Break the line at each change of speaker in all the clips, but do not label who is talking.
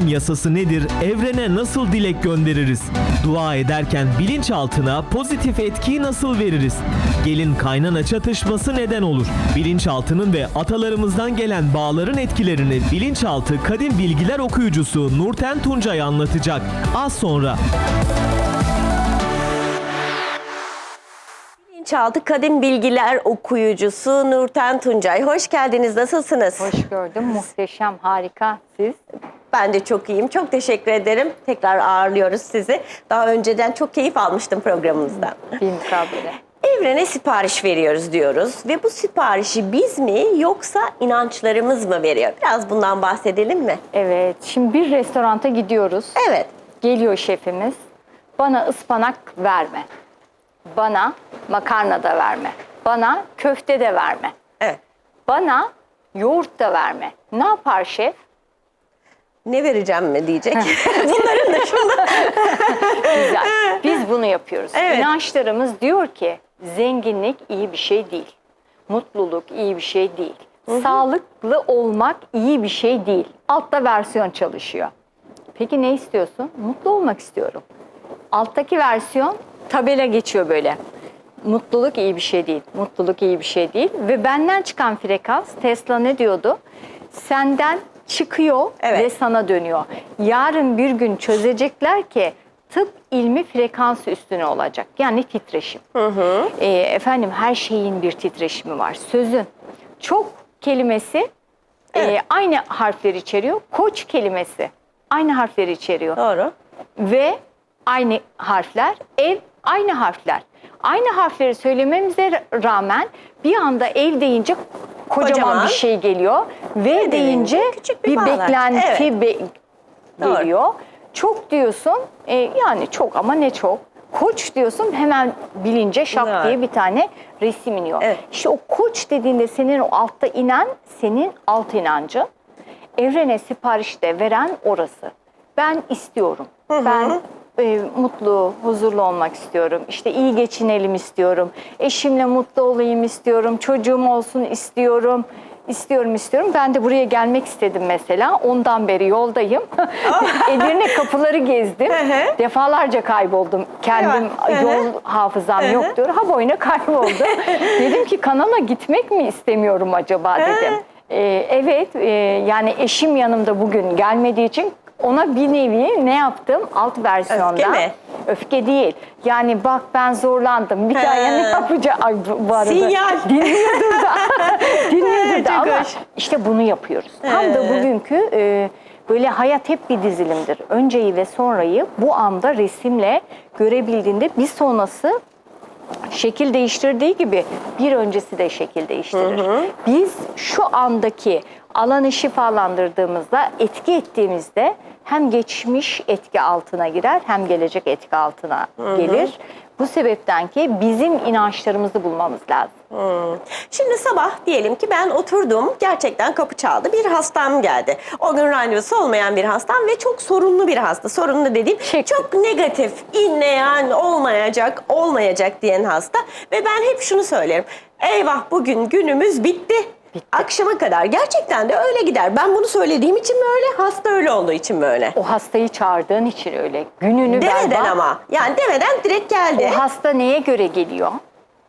Çekim yasası nedir? Evrene nasıl dilek göndeririz? Dua ederken bilinçaltına pozitif etkiyi nasıl veririz? Gelin kaynana çatışması neden olur? Bilinçaltının ve atalarımızdan gelen bağların etkilerini Bilinçaltı Kadim Bilgiler okuyucusu Nurten Tuncay anlatacak. Az sonra.
Bilinçaltı Kadim Bilgiler okuyucusu Nurten Tuncay. Hoş geldiniz. Nasılsınız?
Hoş gördüm. Muhteşem, harika. Siz?
Ben de çok iyiyim. Çok teşekkür ederim. Tekrar ağırlıyoruz sizi. Daha önceden çok keyif almıştım programımızdan.
Bir mukabele.
Evrene sipariş veriyoruz diyoruz ve bu siparişi biz mi yoksa inançlarımız mı veriyor? Biraz bundan bahsedelim mi?
Evet. Şimdi bir restoranta gidiyoruz.
Evet.
Geliyor şefimiz. Bana ıspanak verme. Bana makarna da verme. Bana köfte de verme.
Evet.
Bana yoğurt da verme. Ne yapar şef?
Ne vereceğim mi diyecek. Bunların dışında.
Güzel. Biz bunu yapıyoruz.
Evet.
İnançlarımız diyor ki zenginlik iyi bir şey değil. Mutluluk iyi bir şey değil. Sağlıklı olmak iyi bir şey değil. Altta versiyon çalışıyor. Peki ne istiyorsun? Mutlu olmak istiyorum. Alttaki versiyon tabela geçiyor böyle. Mutluluk iyi bir şey değil. Mutluluk iyi bir şey değil. Ve benden çıkan frekans Tesla ne diyordu? Senden çıkıyor
Evet.
ve sana dönüyor. Yarın bir gün çözecekler ki tıp ilmi frekans üstüne olacak. Yani titreşim. Ee, efendim her şeyin bir titreşimi var. Sözün çok kelimesi e,
Evet.
aynı harfleri içeriyor. Koç kelimesi aynı harfleri içeriyor
Doğru.
ve aynı harfler, ev aynı harfler. Aynı harfleri söylememize rağmen bir anda ev deyince kocaman,
Kocaman.
bir şey geliyor ve
Ne
deyince
küçük bir
bir,
bağlar.
beklenti
Evet.
be-
Doğru.
geliyor. Çok diyorsun, e, yani çok ama ne çok. Koç diyorsun hemen bilince şak
Doğru.
diye bir tane resim iniyor.
Evet.
İşte o koç dediğinde senin o altta inen senin alt inancı. Evrene sipariş de veren orası. Ben istiyorum. Ben e, mutlu, huzurlu olmak istiyorum. İşte iyi geçinelim istiyorum. Eşimle mutlu olayım istiyorum. Çocuğum olsun istiyorum. İstiyorum istiyorum. Ben de buraya gelmek istedim mesela. Ondan beri yoldayım. Edirne kapıları gezdim. Defalarca kayboldum. Kendim yol hafızam yok diyor. Ha boyuna kayboldu. dedim ki kanala gitmek mi istemiyorum acaba dedim. Ee, evet e, yani eşim yanımda bugün gelmediği için ona bir nevi ne yaptım alt versiyonda.
Öfke mi?
Öfke değil. Yani bak ben zorlandım. Bir daha ne yapacağım? Ay bu, bu arada.
Sinyal.
Dinliyordur da. Dinliyordur da
Çok
ama
hoş.
işte bunu yapıyoruz. Tam da bugünkü e, böyle hayat hep bir dizilimdir. Önceyi ve sonrayı bu anda resimle görebildiğinde bir sonrası şekil değiştirdiği gibi bir öncesi de şekil değiştirir. Biz şu andaki alanı şifalandırdığımızda, etki ettiğimizde hem geçmiş etki altına girer hem gelecek etki altına gelir. Bu sebepten ki bizim inançlarımızı bulmamız lazım.
Şimdi sabah diyelim ki ben oturdum gerçekten kapı çaldı bir hastam geldi. O gün randevusu olmayan bir hastam ve çok sorunlu bir hasta. Sorunlu dediğim
Çekti.
çok negatif, inleyen, olmayacak, olmayacak diyen hasta. Ve ben hep şunu söylerim. Eyvah bugün günümüz bitti. Akşama kadar gerçekten de öyle gider. Ben bunu söylediğim için mi öyle, hasta öyle olduğu için mi öyle?
O hastayı çağırdığın için öyle. Gününü
Demeden
berbat.
ama. Yani demeden direkt geldi.
O hasta neye göre geliyor?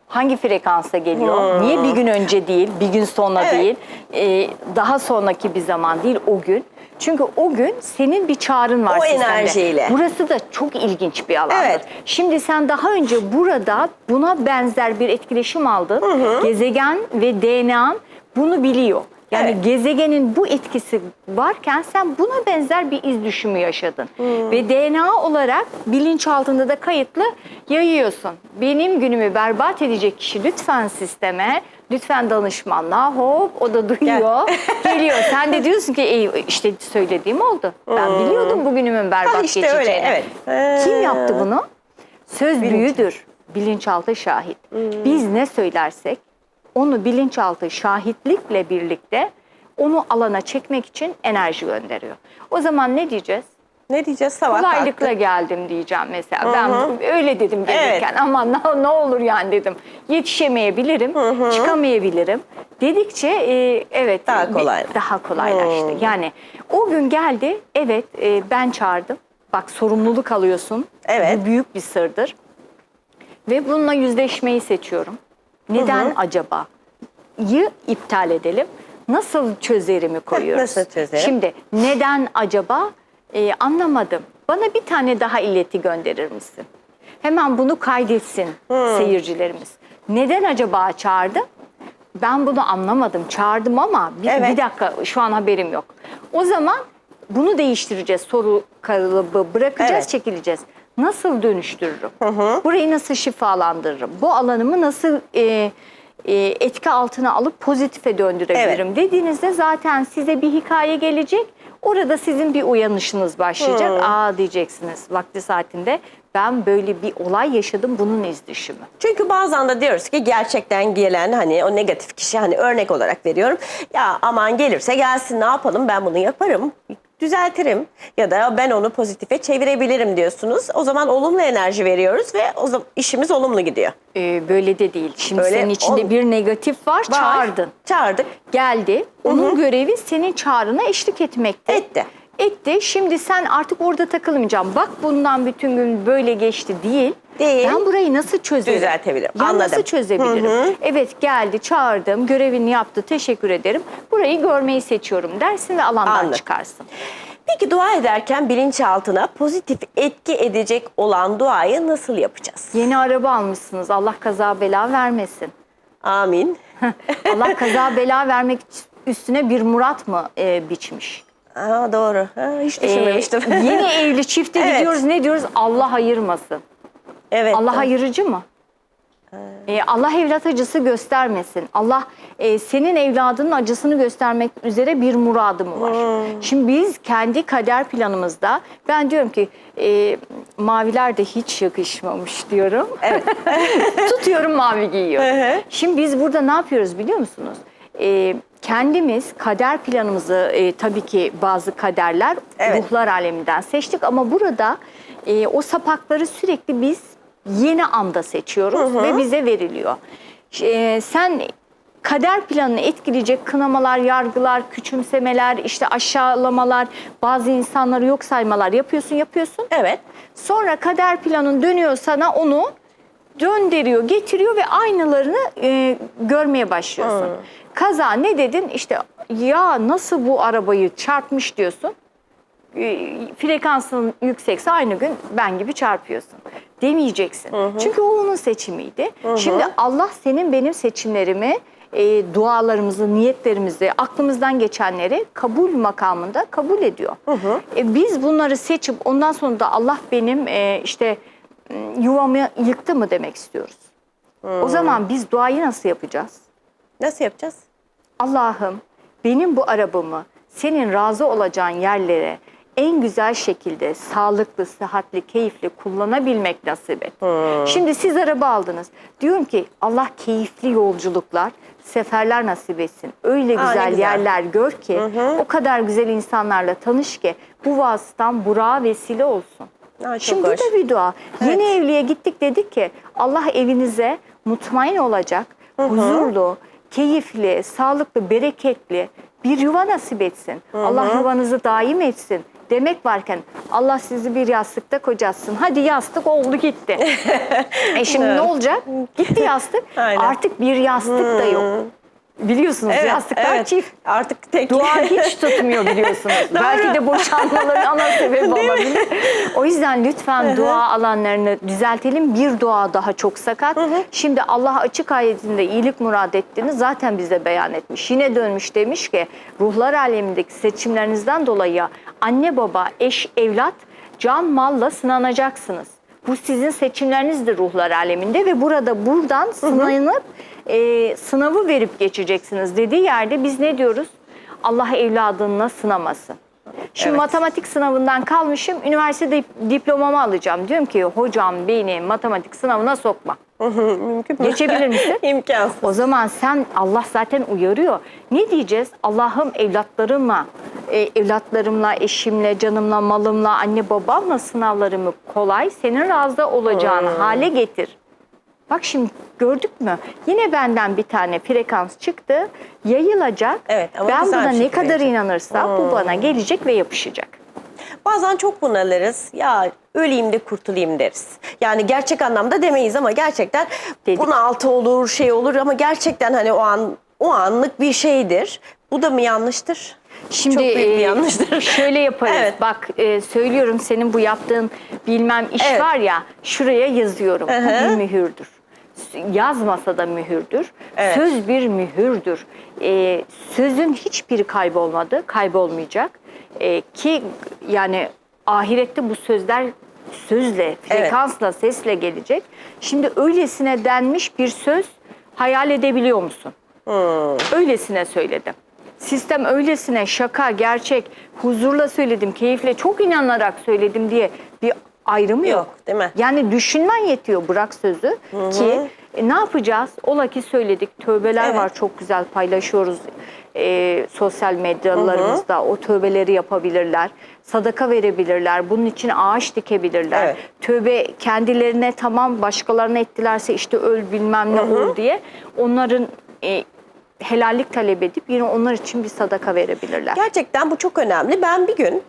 Hangi frekansa geliyor? Niye bir gün önce değil, bir gün sonra
Hmm. Evet.
değil, ee, daha sonraki bir zaman değil o gün? Çünkü o gün senin bir çağrın var
O
sistemde.
enerjiyle.
Burası da çok ilginç bir alandır.
Evet.
Şimdi sen daha önce burada buna benzer bir etkileşim aldın. Gezegen ve DNA'n bunu biliyor. Yani
Evet.
gezegenin bu etkisi varken sen buna benzer bir iz düşümü yaşadın.
Hmm.
Ve DNA olarak bilinçaltında da kayıtlı yayıyorsun. Benim günümü berbat edecek kişi lütfen sisteme, lütfen danışmanlığa hop o da duyuyor. Geliyor. Sen de diyorsun ki "Ey, işte söylediğim oldu. Ben biliyordum bugünümün berbat
Ha, işte
geçeceğini.
öyle, evet.
Kim
Ee.
yaptı bunu? Söz büyüdür. Bilinçaltı şahit. Biz ne söylersek onu bilinçaltı şahitlikle birlikte onu alana çekmek için enerji gönderiyor. O zaman ne diyeceğiz?
Ne diyeceğiz sabah
Kolaylıkla
kalktık.
geldim diyeceğim mesela. Ben öyle dedim gelirken ama ne, ne olur yani dedim. Yetişemeyebilirim, çıkamayabilirim. Dedikçe e, evet
Daha
bir-
kolay.
daha kolaylaştı. Yani o gün geldi evet e, ben çağırdım. Bak sorumluluk alıyorsun.
Evet.
Bu büyük bir sırdır. Ve bununla yüzleşmeyi seçiyorum. Neden acaba? Yı iptal edelim. Nasıl çözerimi koyuyoruz?
nasıl çözerim?
Şimdi neden acaba? Ee, anlamadım. Bana bir tane daha illeti gönderir misin? Hemen bunu kaydetsin seyircilerimiz. Neden acaba çağırdı? Ben bunu anlamadım. Çağırdım ama bir,
Evet.
bir dakika şu an haberim yok. O zaman bunu değiştireceğiz. Soru kalıbı bırakacağız,
Evet.
çekileceğiz. Nasıl dönüştürürüm? Burayı nasıl şifalandırırım? Bu alanımı nasıl e, e, etki altına alıp pozitife döndürebilirim dediğinizde zaten size bir hikaye gelecek. Orada sizin bir uyanışınız başlayacak. Aa diyeceksiniz vakti saatinde ben böyle bir olay yaşadım bunun iz düşümü.
Çünkü bazen de diyoruz ki gerçekten gelen hani o negatif kişi hani örnek olarak veriyorum. Ya aman gelirse gelsin ne yapalım ben bunu yaparım. Düzeltirim ya da ben onu pozitife çevirebilirim diyorsunuz. O zaman olumlu enerji veriyoruz ve o zaman işimiz olumlu gidiyor.
Ee, böyle de değil. Şimdi
Öyle
senin içinde
ol-
bir negatif var,
Var.
çağırdın.
Çağırdık.
Geldi. Onun görevi senin çağrına eşlik etmekte.
Etti.
Etti. Şimdi sen artık orada takılmayacaksın. Bak bundan bütün gün böyle geçti değil.
Değil.
Ben burayı nasıl çözerim?
Düzeltebilirim.
Ya
Anladım.
nasıl çözebilirim? Evet geldi, çağırdım, görevini yaptı, teşekkür ederim. Burayı görmeyi seçiyorum dersin ve alandan
Anladım.
çıkarsın.
Peki dua ederken bilinçaltına pozitif etki edecek olan duayı nasıl yapacağız?
Yeni araba almışsınız. Allah kaza bela vermesin.
Amin.
Allah kaza bela vermek üstüne bir murat mı e, biçmiş?
Aa, doğru. Ha, hiç düşünmemiştim.
Ee, yeni evli çifte
Evet.
gidiyoruz ne diyoruz? Allah ayırmasın.
Evet.
Allah hayırıcı mı? Ee, Allah evlat acısı göstermesin. Allah e, senin evladının acısını göstermek üzere bir muradı mı var? Şimdi biz kendi kader planımızda ben diyorum ki e, maviler de hiç yakışmamış diyorum.
Evet.
Tutuyorum mavi giyiyorum. Şimdi biz burada ne yapıyoruz biliyor musunuz? E, kendimiz kader planımızı e, tabii ki bazı kaderler
Evet.
ruhlar aleminden seçtik ama burada e, o sapakları sürekli biz yeni anda seçiyoruz ve bize veriliyor. Ş- e, sen kader planını etkileyecek kınamalar, yargılar, küçümsemeler, işte aşağılamalar, bazı insanları yok saymalar yapıyorsun, yapıyorsun.
Evet.
Sonra kader planın dönüyor sana onu döndürüyor, getiriyor ve aynılarını e, görmeye başlıyorsun. Kaza ne dedin? İşte ya nasıl bu arabayı çarpmış diyorsun. E, frekansın yüksekse aynı gün ben gibi çarpıyorsun. Demeyeceksin. Çünkü o onun seçimiydi. Şimdi Allah senin benim seçimlerimi, e, dualarımızı, niyetlerimizi, aklımızdan geçenleri kabul makamında kabul ediyor. E, biz bunları seçip ondan sonra da Allah benim e, işte m, yuvamı yıktı mı demek istiyoruz. O zaman biz duayı nasıl yapacağız?
Nasıl yapacağız?
Allah'ım benim bu arabamı senin razı olacağın yerlere en güzel şekilde sağlıklı, sıhhatli, keyifli kullanabilmek nasip et. Şimdi siz araba aldınız. Diyorum ki Allah keyifli yolculuklar, seferler nasip etsin. Öyle
Aa,
güzel,
güzel.
yerler gör ki, o kadar güzel insanlarla tanış ki bu vasıtan Burak'a vesile olsun.
Aa,
Şimdi
hoş.
da bir dua. Yeni evliye gittik dedik ki Allah evinize mutmain olacak, huzurlu, keyifli, sağlıklı, bereketli bir yuva nasip etsin. Allah yuvanızı daim etsin demek varken Allah sizi bir yastıkta kocatsın. Hadi yastık oldu gitti. e şimdi ne olacak? Gitti yastık.
Aynen.
Artık bir yastık da yok. Biliyorsunuz yastıklar çift.
Artık tek.
Dua hiç tutmuyor biliyorsunuz. Belki de boşanmaların ana sebebi olabilir. O yüzden lütfen dua alanlarını düzeltelim. Bir dua daha çok sakat. Şimdi Allah açık ayetinde iyilik murad ettiğini zaten bize beyan etmiş. Yine dönmüş demiş ki ruhlar alemindeki seçimlerinizden dolayı anne baba, eş, evlat can malla sınanacaksınız. Bu sizin seçimlerinizdir ruhlar aleminde ve burada buradan sınanıp e, sınavı verip geçeceksiniz dediği yerde biz ne diyoruz? Allah evladına sınamasın. Şimdi
Evet.
matematik sınavından kalmışım, üniversitede diplomamı alacağım. Diyorum ki hocam beni matematik sınavına sokma.
Mümkün mü?
Geçebilir misin?
İmkansız.
O zaman sen Allah zaten uyarıyor. Ne diyeceğiz? Allah'ım evlatlarıma e, evlatlarımla, eşimle, canımla, malımla, anne babamla sınavlarımı kolay, senin razı olacağın hale getir. Bak şimdi gördük mü? Yine benden bir tane frekans çıktı, yayılacak.
Evet, ama
ben
güzel
buna
bir
ne
şekilde
kadar
yayılacak.
inanırsam bu bana gelecek ve yapışacak.
Bazen çok bunalırız. Ya öleyim de kurtulayım deriz. Yani gerçek anlamda demeyiz ama gerçekten
Dedik.
bunaltı olur, şey olur ama gerçekten hani o an o anlık bir şeydir. Bu da mı yanlıştır?
Şimdi
Çok büyük bir
e,
yanlıştır.
şöyle yaparız.
Evet.
Bak e, söylüyorum senin bu yaptığın bilmem iş
Evet.
var ya şuraya yazıyorum.
Hı
Bu
hı.
bir mühürdür. Yazmasa da mühürdür.
Evet.
Söz bir mühürdür. E, sözün hiçbiri kaybolmadı, kaybolmayacak. E, ki yani ahirette bu sözler sözle, frekansla, sesle gelecek. Şimdi öylesine denmiş bir söz hayal edebiliyor musun? Öylesine söyledim. Sistem öylesine şaka, gerçek, huzurla söyledim, keyifle, çok inanarak söyledim diye bir ayrımı yok.
Yok, değil mi?
Yani düşünmen yetiyor bırak sözü ki e, ne yapacağız? Ola ki söyledik, tövbeler
Evet.
var çok güzel paylaşıyoruz e, sosyal medyalarımızda. O tövbeleri yapabilirler, sadaka verebilirler, bunun için ağaç dikebilirler.
Evet.
Tövbe kendilerine tamam başkalarına ettilerse işte öl bilmem ne ol diye onların e, helallik talep edip yine onlar için bir sadaka verebilirler.
Gerçekten bu çok önemli. Ben bir gün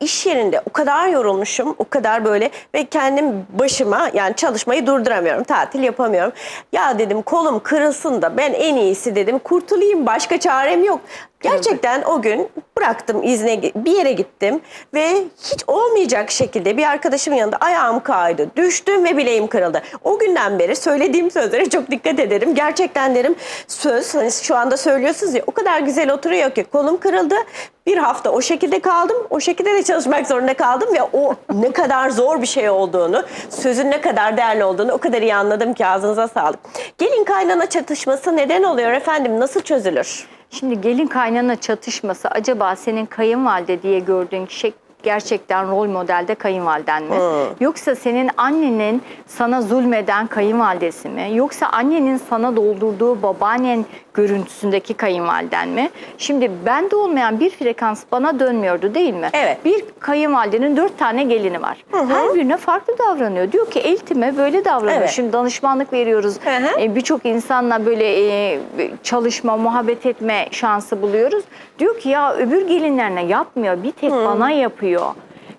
iş yerinde o kadar yorulmuşum, o kadar böyle ve kendim başıma yani çalışmayı durduramıyorum, tatil yapamıyorum. Ya dedim kolum kırılsın da ben en iyisi dedim kurtulayım başka çarem yok. Gerçekten o gün bıraktım izne bir yere gittim ve hiç olmayacak şekilde bir arkadaşımın yanında ayağım kaydı. Düştüm ve bileğim kırıldı. O günden beri söylediğim sözlere çok dikkat ederim. Gerçekten derim söz hani şu anda söylüyorsunuz ya o kadar güzel oturuyor ki kolum kırıldı. Bir hafta o şekilde kaldım. O şekilde de çalışmak zorunda kaldım ve o ne kadar zor bir şey olduğunu, sözün ne kadar değerli olduğunu o kadar iyi anladım ki ağzınıza sağlık. Gelin kaynana çatışması neden oluyor efendim? Nasıl çözülür?
Şimdi gelin kaynana çatışması acaba senin kayınvalide diye gördüğün kişi gerçekten rol modelde kayınvaliden mi? Yoksa senin annenin sana zulmeden kayınvalidesi mi? Yoksa annenin sana doldurduğu babaannen görüntüsündeki kayınvaliden mi? Şimdi bende olmayan bir frekans bana dönmüyordu değil mi?
Evet.
Bir kayınvalidenin dört tane gelini var. Her birine farklı davranıyor. Diyor ki eltime böyle davranıyor.
Evet.
Şimdi danışmanlık veriyoruz.
Hı hı.
E, Birçok insanla böyle e, çalışma, muhabbet etme şansı buluyoruz. Diyor ki ya öbür gelinlerine yapmıyor. Bir tek bana yapıyor.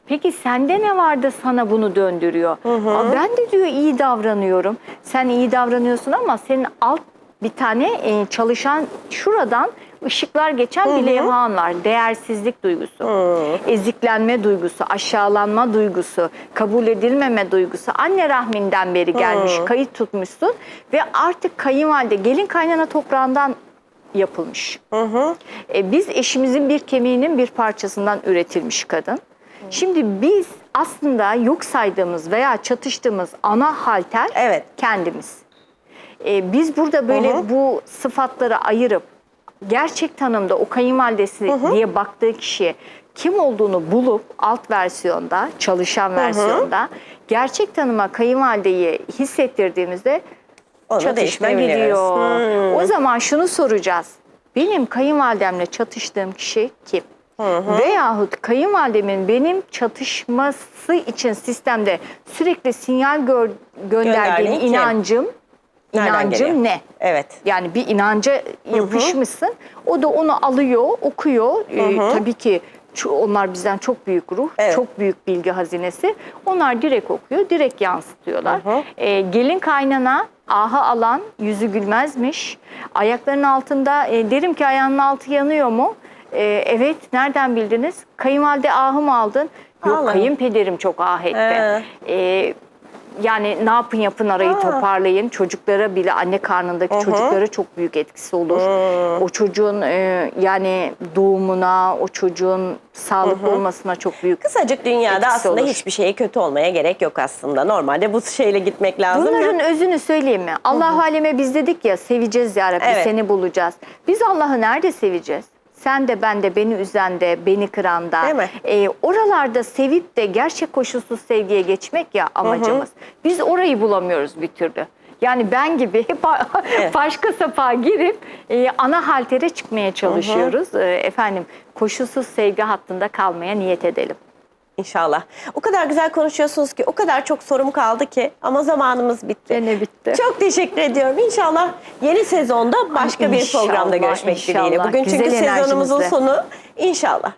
Peki sende ne var da sana bunu döndürüyor? Aa, ben de diyor iyi davranıyorum. Sen iyi davranıyorsun ama senin alt bir tane e, çalışan şuradan ışıklar geçen bir levhan var. Değersizlik duygusu, eziklenme duygusu, aşağılanma duygusu, kabul edilmeme duygusu. Anne rahminden beri gelmiş, kayıt tutmuşsun ve artık kayınvalide gelin kaynana toprağından yapılmış. E, biz eşimizin bir kemiğinin bir parçasından üretilmiş kadın. Şimdi biz aslında yok saydığımız veya çatıştığımız ana halter
Evet.
kendimiz. E, biz burada böyle
Hı hı.
bu sıfatları ayırıp gerçek tanımda o kayınvalidesi diye baktığı kişiye kim olduğunu bulup alt versiyonda, çalışan versiyonda gerçek tanıma kayınvalideyi hissettirdiğimizde
Onu
çatışma gidiyor.
Hmm.
O zaman şunu soracağız. Benim kayınvalidemle çatıştığım kişi kim? Veyahut kayınvalidemin benim çatışması için sistemde sürekli sinyal gör, gönderdiğim
Gönderdiğin kim? Nereden
inancım
geliyor?
ne?
Evet.
Yani bir inanca yapışmışsın. O da onu alıyor, okuyor. Ee, tabii ki onlar bizden çok büyük ruh,
Evet.
çok büyük bilgi hazinesi. Onlar direkt okuyor, direkt yansıtıyorlar. Ee, gelin kaynana aha alan yüzü gülmezmiş. Ayaklarının altında e, derim ki ayağının altı yanıyor mu? Ee, evet, nereden bildiniz? Kayınvalide ahı mı aldın? Yok,
Allah'ım.
kayınpederim çok ah etti.
He.
Ee, yani ne yapın yapın arayı
Aa.
toparlayın. Çocuklara bile anne karnındaki çocuklara çok büyük etkisi olur. O çocuğun e, yani doğumuna, o çocuğun sağlıklı olmasına çok büyük.
Kısacık dünyada aslında
olur.
hiçbir şeye kötü olmaya gerek yok aslında. Normalde bu şeyle gitmek lazım. ya.
Bunların özünü söyleyeyim mi? Allah aleme biz dedik ya seveceğiz ya Rabbi
Evet.
seni bulacağız. Biz Allah'ı nerede seveceğiz? Sen de ben de beni üzen de beni kıran da.
Değil mi?
Ee, oralarda sevip de gerçek koşulsuz sevgiye geçmek ya amacımız. Biz orayı bulamıyoruz bir türlü. Yani ben gibi
Evet.
başka sapa girip e, ana haltere çıkmaya çalışıyoruz. E, efendim koşulsuz sevgi hattında kalmaya niyet edelim.
İnşallah. O kadar güzel konuşuyorsunuz ki, o kadar çok sorum kaldı ki ama zamanımız bitti.
Gene bitti.
Çok teşekkür ediyorum. İnşallah yeni sezonda başka bir
İnşallah,
programda görüşmek
inşallah.
dileğiyle. Bugün çünkü
Güzel
sezonumuzun
enerjinizle.
sonu. İnşallah.